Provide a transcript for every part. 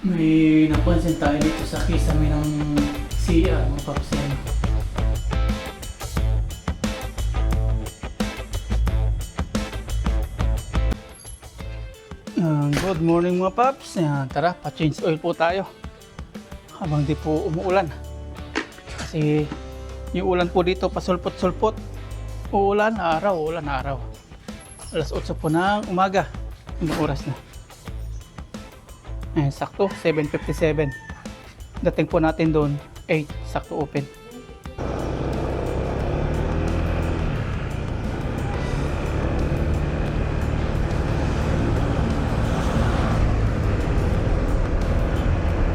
May napansin tayo dito sa kisame ng CR, mga paps yan. Ah, good morning mga paps. Yan, tara, pa-change oil po tayo. Habang di po umuulan. Kasi yung ulan po dito pasulpot-sulpot. Uulan, araw, uulan, araw. Alas 8 po ng umaga. Anong oras na? Ayan, sakto, 7.57. Dating po natin doon, 8, sakto open.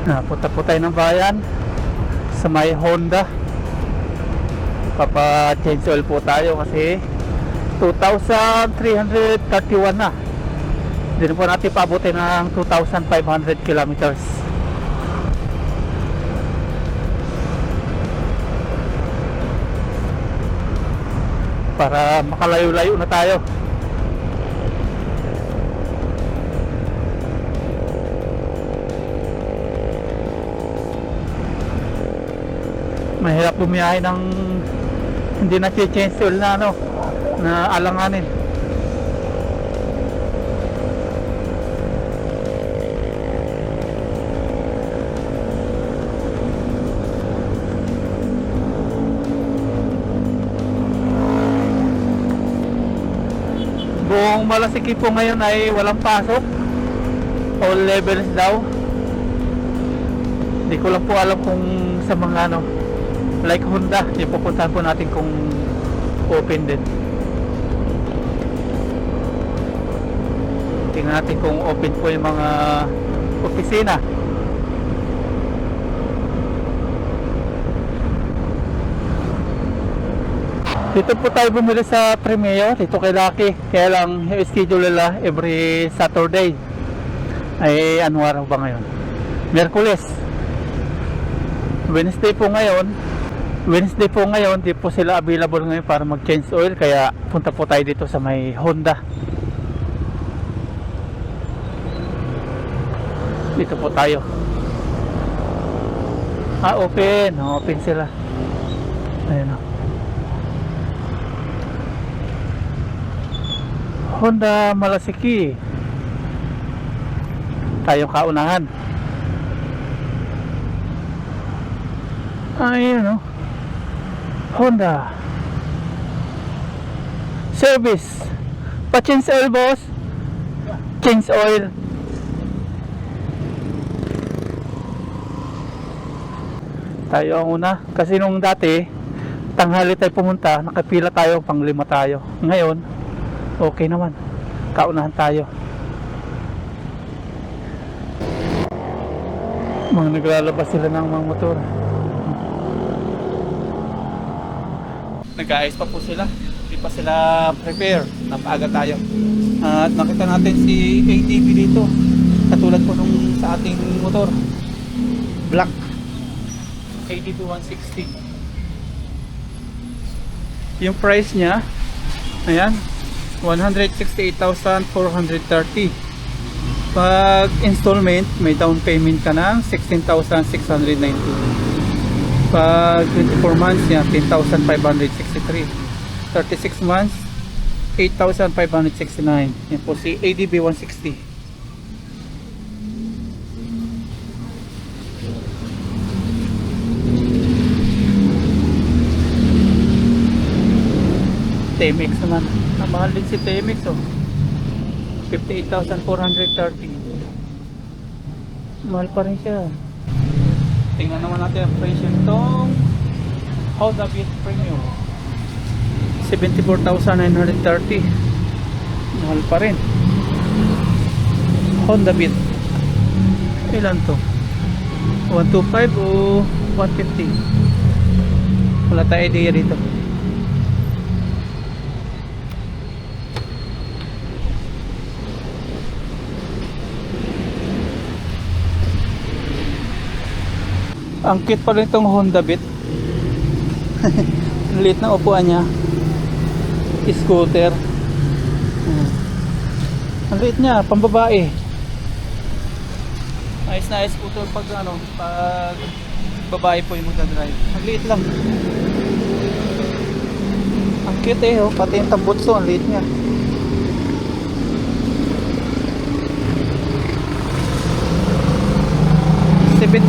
Napunta po tayo ng bayan sa may Honda. Papa-change oil po tayo kasi 2,331 na. Hindi po natin paabutin ng 2,500 kilometers. Para makalayo-layo na tayo. Mahirap bumiyahe ng hindi na change oil na ano na alanganin. Buong Malasiki po ngayon ay walang pasok. All levels daw. Hindi ko lang po alam kung sa mga ano, like Honda, yung pupuntahan po natin kung open din. Tingnan natin kung open po yung mga opisina. Dito po tayo bumili sa Premio, dito kay Lucky. Kaya lang, schedule nila every Saturday. Ay, ano araw ba ngayon? Merkules. Wednesday po ngayon. Wednesday po ngayon, di po sila available ngayon para mag-change oil. Kaya punta po tayo dito sa may Honda. Dito po tayo. Ah, open. Open sila. Ayan o. Honda Malasiki. Tayong kaunahan. Ayun o. Honda. Service. Pa-change oil, boss. Change oil. Tayo ang una. Kasi nung dati, tanghali tayo pumunta, nakapila tayo, pang lima tayo. Ngayon, okay naman. Kaunahan tayo. Mga naglalabas sila ng mga motor. Nag-aayos pa po sila. Hindi pa sila prepare. Napaaga tayo. At nakita natin si ATV dito. Katulad po nung sa ating motor. Black. ATV 160. Yung price niya, ayan, 168,430. Pag installment, may down payment ka ng 16,690. Pag 24 months niya, 10,563. 36 months, 8,569. Yan po si ADB 160. TMX naman. Mahal din si TMX oh. 58,430. Mahal pa rin siya. Tingnan naman natin ang presyo nitong Honda Beat Premium. 74,930. Mahal pa rin. Honda Beat. Ilan to? 125 o 150? Wala tayo idea dito. Ang cute pa rin itong Honda Beat. Ang liit ng upuan niya. Scooter. Hmm. Ang liit niya, pambabae. Ayos na ayos po ito pag ano, pag babae po yung magdadrive. Ang liit lang. Ang cute eh, oh. pati yung tambutso, ang liit niya.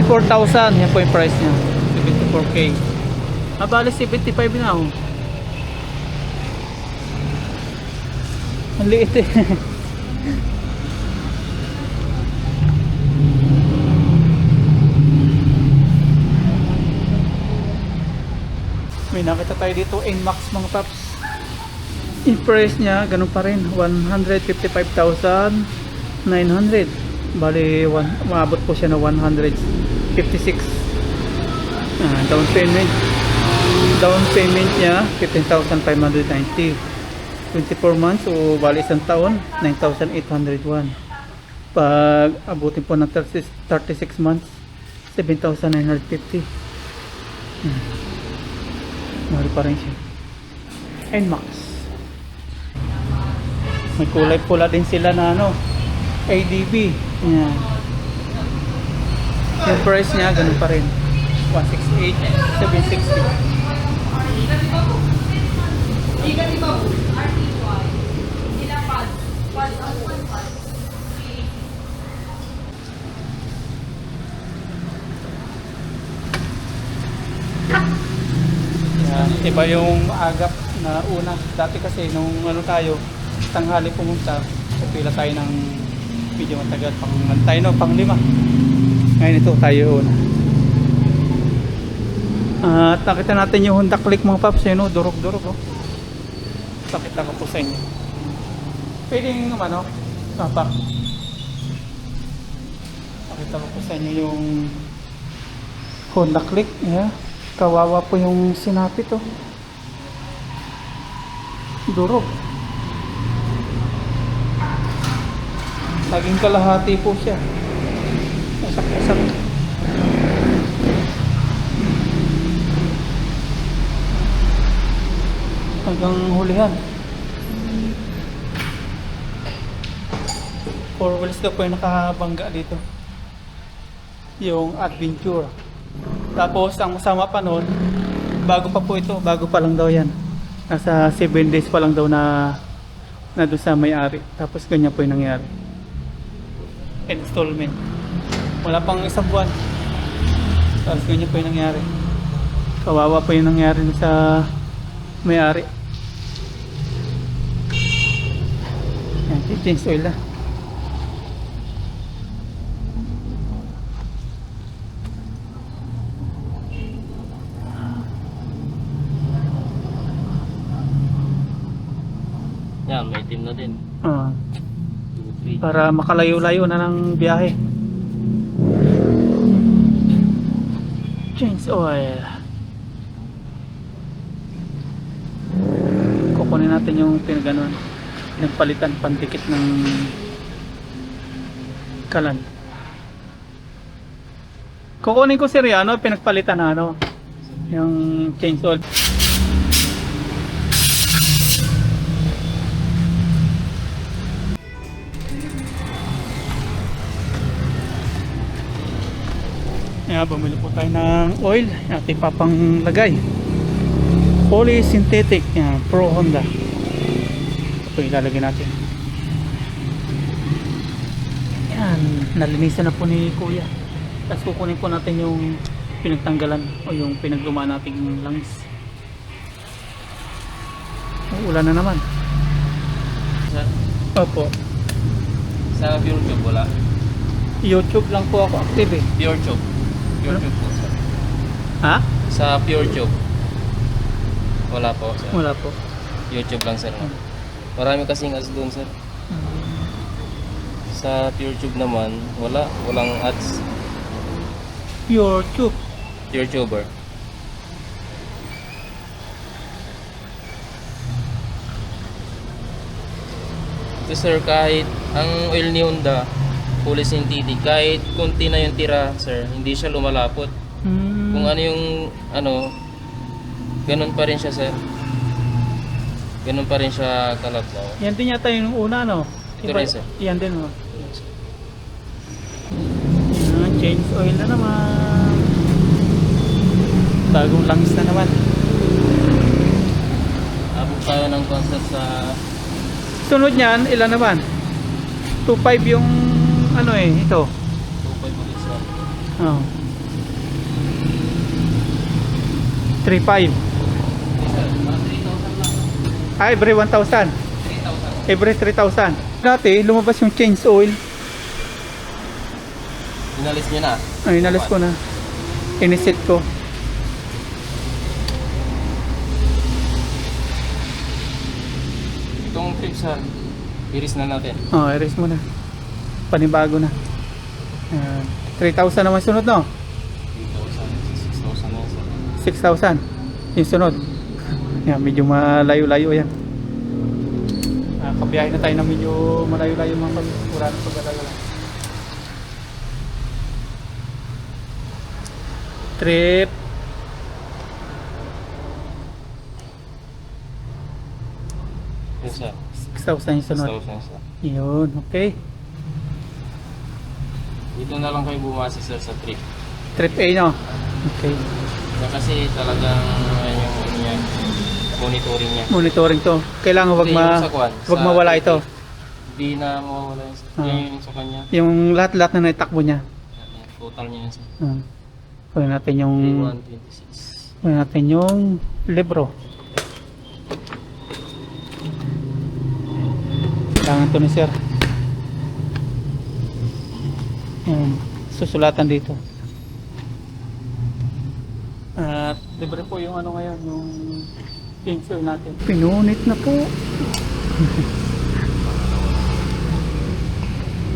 $74,000, yan po yung price niya. 74K. Ah, bali 75 na oh. Ang liit eh. May nakita tayo dito NMAX mga paps. In price niya, ganun pa rin. 155,900. Bali, one, maabot po siya na 156. Ah, down payment. Down payment niya, 15,590. 24 months o bali isang taon, 9,801. Pag abutin po ng 36 36 months, 7,950. Hmm. Mahal pa rin siya. NMAX. May kulay pula din sila na ano, ADB. Yan. Yung price niya, ganun pa rin. 168, 760. Yan. Iba yung agap na una. Dati kasi nung ano tayo, tanghali pumunta, pila tayo ng video matagal. Pang, tayo no, pang lima. Ngayon ito tayo una. At nakita natin yung Honda Click mga paps, yun o, durog-durog o. Pakita ko po sa inyo. Pwedeng ano, tapak. Pakita ko po sa inyo yung Honda Click. Yeah. Kawawa po yung sinapit oh. Durog. Naging kalahati po siya. Wasak-wasak. Hanggang hulihan. Four wheels ka po yung nakabangga dito. Yung adventure. Tapos ang masama pa noon, bago pa po ito, bago pa lang daw yan. Nasa 7 days pa lang daw na na doon sa may-ari. Tapos ganyan po yung nangyari. Installment. Wala pang isang buwan. Tapos ganyan po yung nangyari. Kawawa po yung nangyari sa may-ari. Yan, change oil na. Yan, may team na din. 2, 3. para makalayo-layo na ng biyahe. Change oil. Kukunin natin yung pinaganon. Pinagpalitan pandikit ng kalan. Kukunin ko si Riano, pinagpalitan na ano, yung change oil. Kaya bumili po tayo ng oil. Ating papanglagay. Polysynthetic. Yan, Pro Honda. Ito po ilalagay natin. Yan. Nalinisan na po ni Kuya. Tapos kukunin po natin yung pinagtanggalan o yung pinaglumaan nating langis. Ulan na naman. Sa, Opo. sa Pure Tube, wala. YouTube lang po ako active eh. Pure Tube. Pure? Tube po. Sir. Ha? Sa Pure Tube. Wala po, sir. Wala po. YouTube lang, sir. no? Marami kasing ads doon, sir. Sa Pure Tube naman, wala. Walang ads. YouTube. Pure Tuber. Ito, sir, kahit ang oil ni Honda, fully synthetic, kahit konti na yung tira, sir, hindi siya lumalapot. Hmm. Kung ano yung ano, ganun pa rin siya sir. Ganun pa rin siya kalablaw. Yan din yata yung una, no? Ito rin, sir. Yan din, no? Change oil na naman. Bagong langis na naman. Abot tayo ng concert sa Sunod niyan, ilan naman? 2.5 yung ano eh, ito. 2.5 ulit sir. Oh. 3.5. Okay sir, 3,000 lang. Ah, every 1,000. 3,000. Every 3,000. Dati, lumabas yung change oil. Inalis niyo na. Ay, inalis ko na. Iniset ko. Itong trip sir, iris na natin. Oh, erase mo na. Panibago na. Ayan. 3,000 naman sunod, no? 3,000, 6,000 na yun sir. 6,000. Yung sunod. Yan, medyo malayo-layo yan. Ah, kabiyahe na tayo na medyo malayo-layo mga pag wala na pag-alayo lang. Trip. Yes sir. 6,000 yung sunod. 6,000 sir. Yun, okay. Dito na lang kayo bumasa sir sa trip. Trip A, no? Okay. Na kasi talagang ayun yung ano monitoring niya. Monitoring to. Kailangan wag ma yung sa kwan, wag sa mawala ito. Hindi na mawawala yung, Ah. yan yung sa kanya. Yung lahat-lahat na naitakbo niya. Yan, Total niya yun sir. Hmm. Kunin natin yung 3126. kunin natin yung libro. Kailangan to ni sir. Yan. Susulatan dito. At libre po yung ano ngayon, yung pencil natin. Pinunit na po.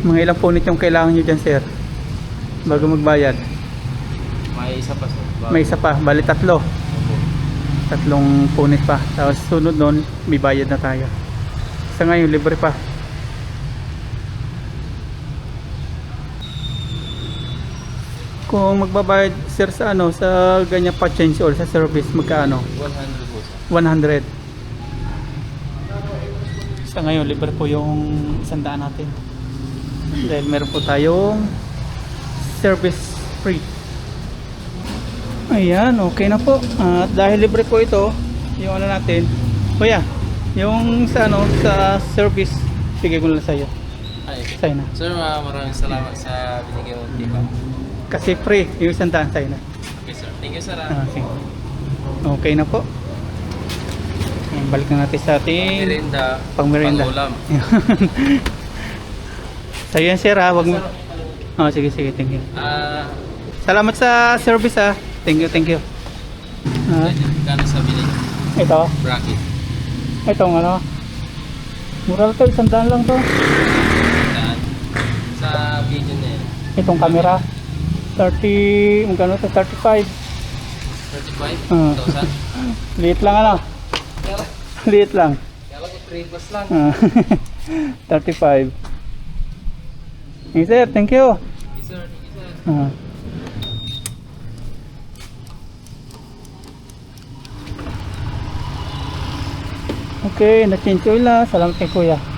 Mga ilang punit yung kailangan nyo dyan, sir? Bago magbayad. May isa pa sir. Bago. May isa pa, bali tatlo. Opo. Tatlong punit pa. Tapos sunod nun, may bayad na tayo. Sa ngayon, libre pa. Kung magbabayad sir sa ano sa ganyan pa change oil sa service magkaano? 100 po sir. 100. Sa ngayon, libre po yung sandaan natin. Dahil meron po tayong service free. Ayan, okay na po. At dahil libre po ito, yung ano natin, kuya, yung sa ano, sa service, bigay ko na lang sa'yo. Ay, Sa'yo na. Sir, ah, maraming salamat sa binigay mong tip. Ah. Kasi free, yung sandaan sa'yo na. Okay sir. Thank you sir. ah. Ah, sige. Okay na po. Ayan, balik na natin sa ating Merinda. pang merienda. Pang-ulam. Sa'yo yan sir ha, wag mo. Sir, Oh, sige sige, thank you. Ah, Salamat sa service ha. Thank you, thank you. Ah, kano sa bilig? ito, Bracket. itong ano. Mura to, isang daan lang to. Daan. Sa video na yun. Itong camera. 30, magkano to? 35. 35? Ah. 1,000? Liit lang ano. Liit lang. kala ko 3 plus lang. Ah, 35. Hey, sir, thank you. You sir. Thank you sir. Ah. Okay, na-change oil na. Salamat kay kuya.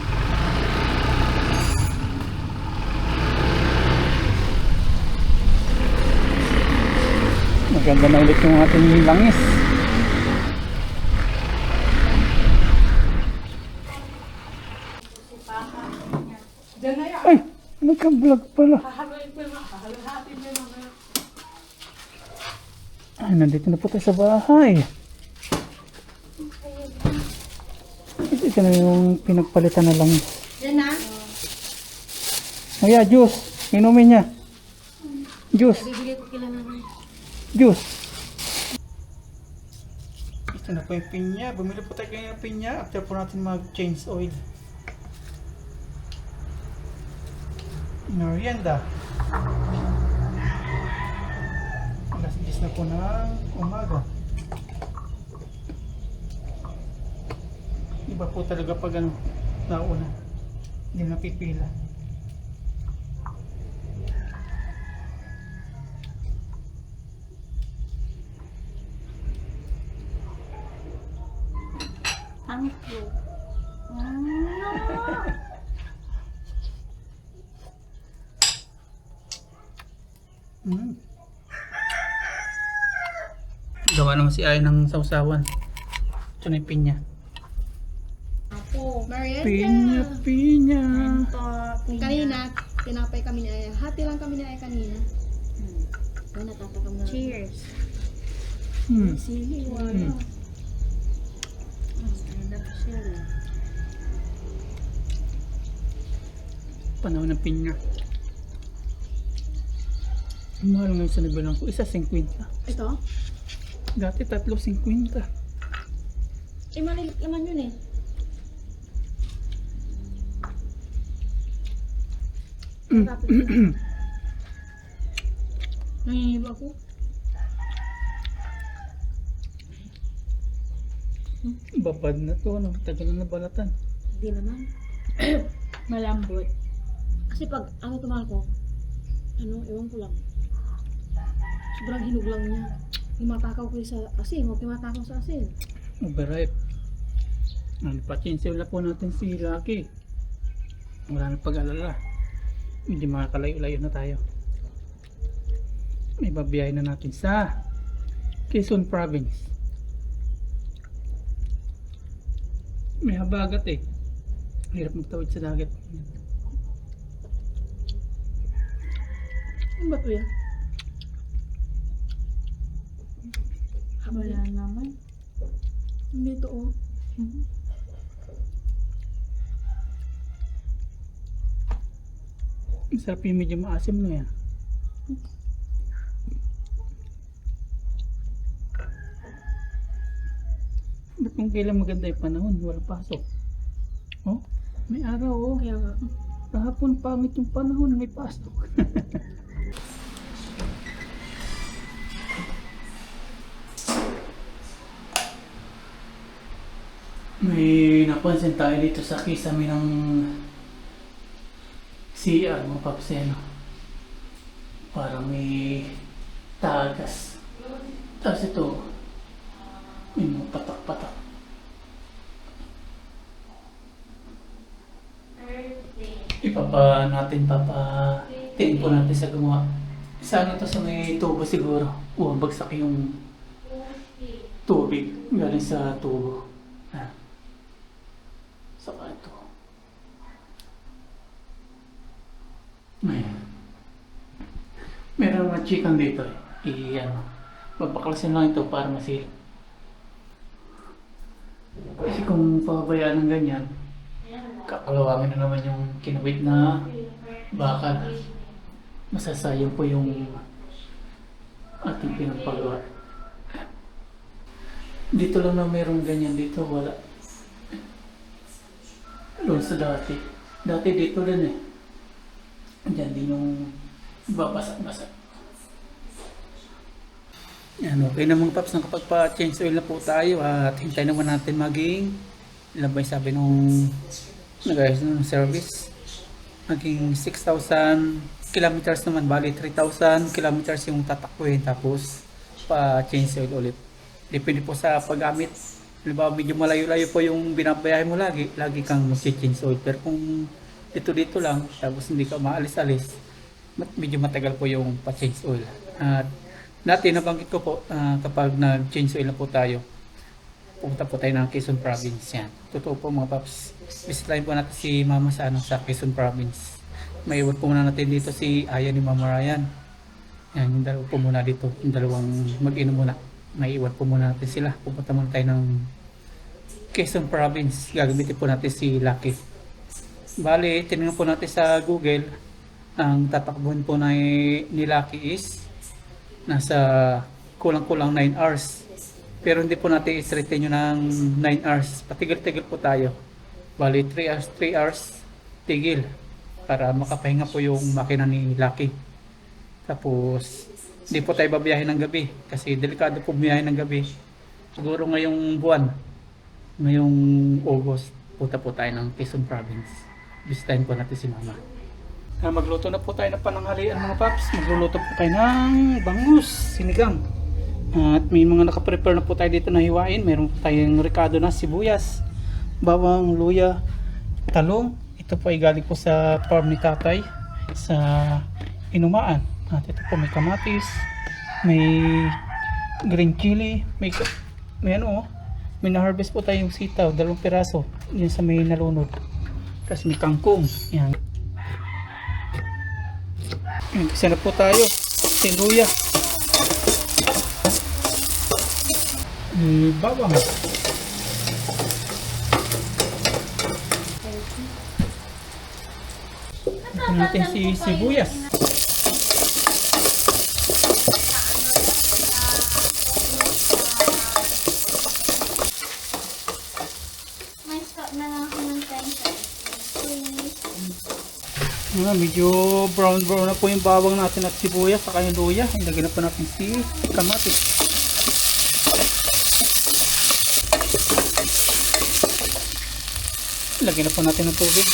Maganda na ulit yung ating langis. Ay, nagka-vlog pala. Ay, nandito na po tayo sa bahay. Ito na yung pinagpalitan na lang. Yan na. Oh yeah, juice. Inumin niya. Juice. Juice. Ito na po yung pinya. Bumili po tayo ng pinya after po natin mag-change oil. Merienda. Alas 10 na po ng umaga. Iba po talaga pag ano, nauna. Hindi na pipila. Thank you. Mm. Gawa naman si Ay ng sausawan. Ito na yung pinya. Apo. Merienda. Pinya, pinya. Kanina, tinapay kami ni Aya. Hati lang kami ni Aya kanina. Hmm. natatakam na. Cheers. Hmm. Sili, Hmm. Wala. Panahon ng pinya. Mahal ngayon sa nabilang ko. Isa 50. Ito? Dati tatlo 50. Eh, malilit naman yun eh. Nangingiba ako. Babad na to. No? Tagal na nabalatan. Hindi naman. Malambot. Kasi pag ano tumahan ko, ano, ewan ko lang. Sobrang hinog lang niya. Himatakaw ko sa asin, huwag himatakaw sa asin. Overripe. Ano pa, chinsel na po natin si Lucky. Wala na pag-alala. Hindi makakalayo-layo na tayo. May babiyahin na natin sa Quezon Province. May habagat eh. Hirap magtawid sa dagat. Ano ba ito yan? Wala naman. Hindi ito oh. Masarap yung medyo maasim no yan. Ba't kung kailan maganda yung panahon, walang pasok. Oh, may araw oh. Kaya nga. Kahapon pangit yung panahon, may pasok. may napansin tayo dito sa kisame ng CR mga papseno. Parang may tagas. Tapos ito, may mga patak-patak. Ipapa natin, papa tingin po natin sa gumawa. Sana to sa may tubo siguro. O, bagsak yung tubig galing sa tubo. Ah. Saka ito. Ayan. Meron mga chicken dito eh. I, ano, lang ito para masilip. Kasi kung pabayaan ng ganyan, kakalawangin na naman yung kinawit na bakal. Masasayang po yung ating pinagpagawa. Dito lang na mayroong ganyan dito, wala. Doon sa dati. Dati dito din eh. Diyan din yung babasak-basak. Yan, okay na mga paps, nakapagpa-change oil na po tayo at hintay naman natin maging ilan ba sabi nung nagayos ng service. Maging 6,000 kilometers naman bali 3,000 kilometers yung tatakbuhin tapos pa change oil ulit. Depende po sa paggamit. Halimbawa medyo malayo-layo po yung binabayahe mo lagi lagi kang mag-change oil pero kung dito dito lang tapos hindi ka maalis-alis medyo matagal po yung pa-change oil at dati nabanggit ko po ah, kapag nag-change oil na po tayo pupunta po tayo ng Quezon Province yan. Totoo po mga paps. Visitahin po natin si Mama sa, ano, sa Quezon Province. May iwan po muna natin dito si Aya ni Mama Ryan. Yan, yung dalawa po muna dito. Yung dalawang mag-inom muna. May iwan po muna natin sila. Pupunta muna tayo ng Quezon Province. Gagamitin po natin si Lucky. Bali, tinignan po natin sa Google. Ang tatakbuhan po na ni Lucky is nasa kulang-kulang 9 hours. Pero hindi po natin i-threaten yun ng 9 hours. Patigil-tigil po tayo. Bali, 3 hours, 3 hours, tigil. Para makapahinga po yung makina ni Lucky. Tapos, hindi po tayo babiyahin ng gabi. Kasi delikado po biyahin ng gabi. Siguro ngayong buwan, ngayong August, punta po tayo ng Quezon Province. Bisitahin po natin si Mama. Ah, magluto na po tayo ng pananghalian mga paps. Magluluto po tayo ng bangus, sinigang. At may mga nakaprepare na po tayo dito na hiwain. Meron po tayong ricado na sibuyas, bawang, luya, talong. Ito po ay galing po sa farm ni tatay sa inumaan. At ito po may kamatis, may green chili, may, may ano oh, may na-harvest po tayong sitaw, dalawang piraso, yun sa may nalunod. Tapos may kangkong, yan. Yan, Isa na po tayo, siluya. May bawang. Ito natin si sibuyas. Ah, medyo brown brown na po yung bawang natin at sibuyas saka yung luya. Ilagyan na po natin si kamatis. Ilagyan na po natin ng tubig.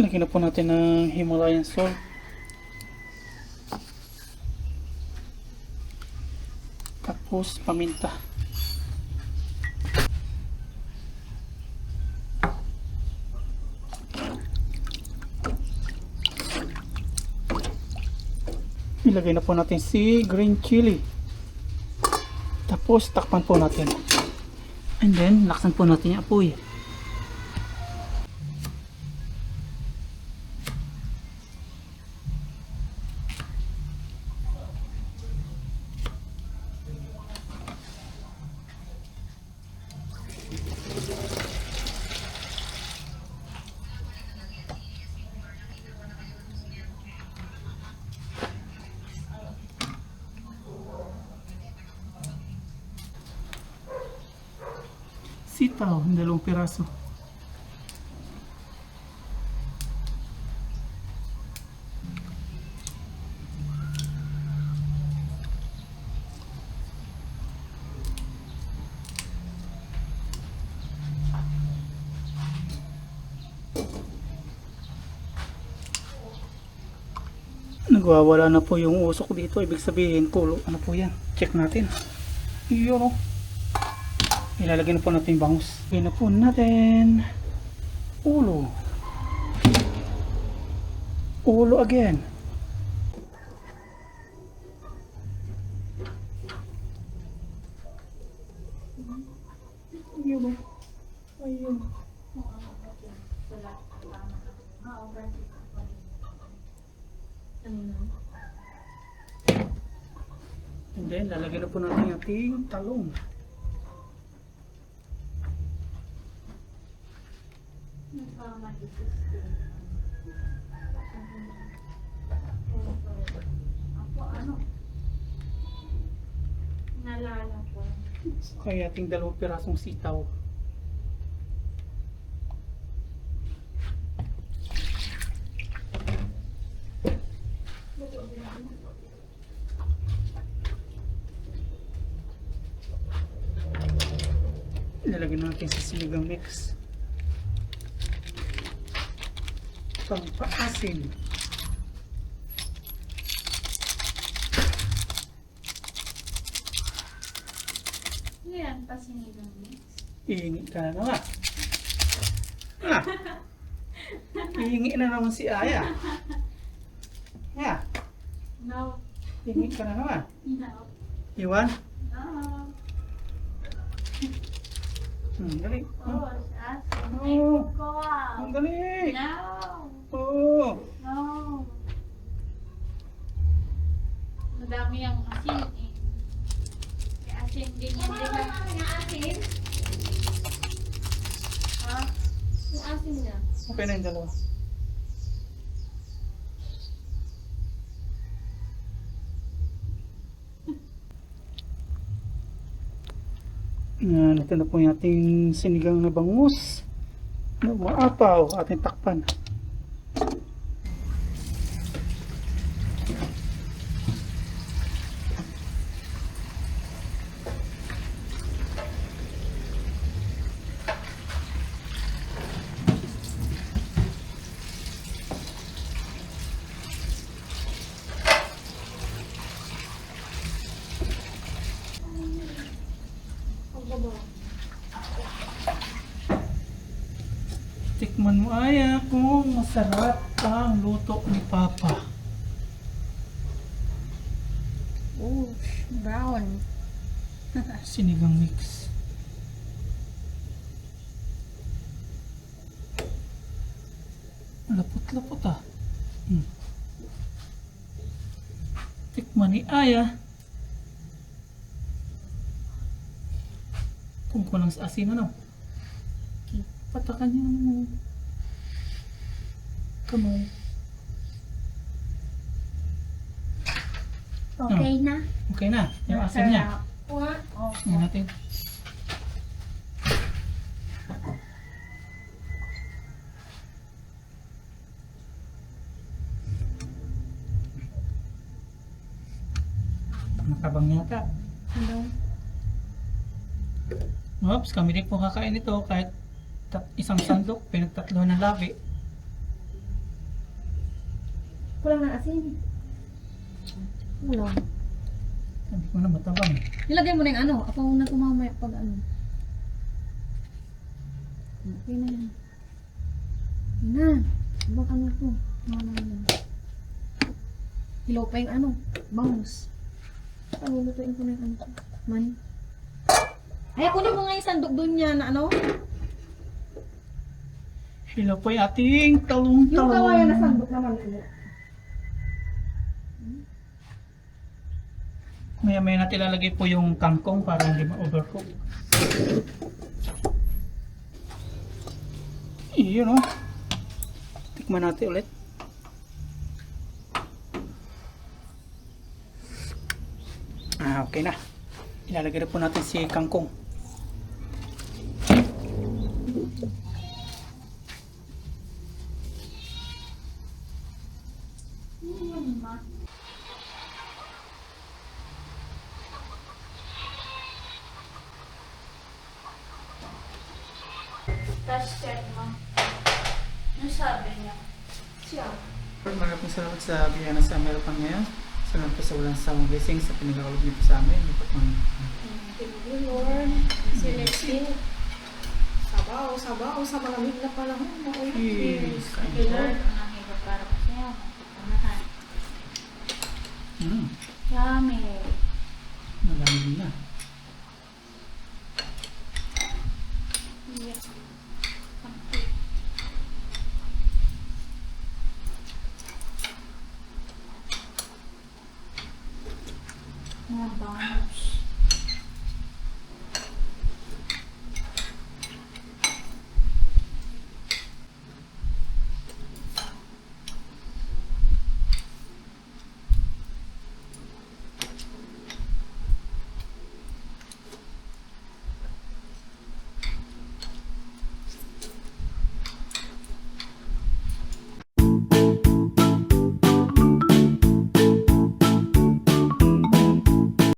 Ilagyan na po natin ng Himalayan salt. Tapos paminta. Ilagay na po natin si green chili. Tapos takpan po natin. And then laksan po natin yung apoy. Sitaw, dalawang piraso. Nagwawala na po yung usok dito. Ibig sabihin, kulo. Ano po yan? Check natin. Yun o. Ilalagay na po natin yung bangus. Lagay na po natin ulo. Ulo again. Ayun. Ayun. And then, lalagay na po natin ating talong. Ako ano? Nalala ko. Kaya ating dalawang pirasong sitaw. Ilalagay natin sa sinigang mix. Pampaasim. Ano yan? Pasinigang mix? Ihingi ka na naman. Ah. Ihingi na naman si Aya. Yeah. No. Ihingi ka na naman. No. Iwan? No. Hmm, dali. Oh, Oh, as Oh. Go ang out. dali. No. Oh. No. Madami ang asin eh. Asin din yan, di ba? asin? Yung asin niya. Okay na yung dalawa. Yan, ito na po yung ating sinigang na bangus. Na Maapaw, ating takpan. Ay kung masarap ang luto ni Papa. Oh, brown. Sinigang mix. Lapot-lapot ah. Hmm. Tikman ni Aya. Kung kulang sa asin ano. Patakan niya mo. Kamay. Okay na? Okay na. Yung asin niya. What? Oh. Tingnan natin. Nakabang yata. Hello? Oops, kami din po kakain ito kahit isang sandok, pinagtatlo na labi. Kulang ng asin. Kulang. Sabi ko na matabang. Nilagay mo na yung ano. Ako na kumamaya pag ano. Okay na yan. Okay na. Ibang ano to. Mama yan. Hilaw pa yung ano. Bangus. Ano lutuin ko na yung ano to. Man. Ay, kunin mo nga yung sandok doon niya na ano. Hello po yung ating talong-talong. Yung kawayan na sandok naman. Ano. Maya maya natin ilalagay po yung kangkong para hindi ma-overcook. Iyon o. Tikman natin ulit. Ah, okay na. Ilalagay na po natin si kangkong. Tapos check mo. Ano sabi niya? Siya. Maraming salamat sa Amerikan ngayon. Salamat po sa walang sawang blessing sa pinagkakalog niyo po sa amin. Thank you, Lord. Celestine. Sabaw, sabaw, sa malamig na panahon. Maulit.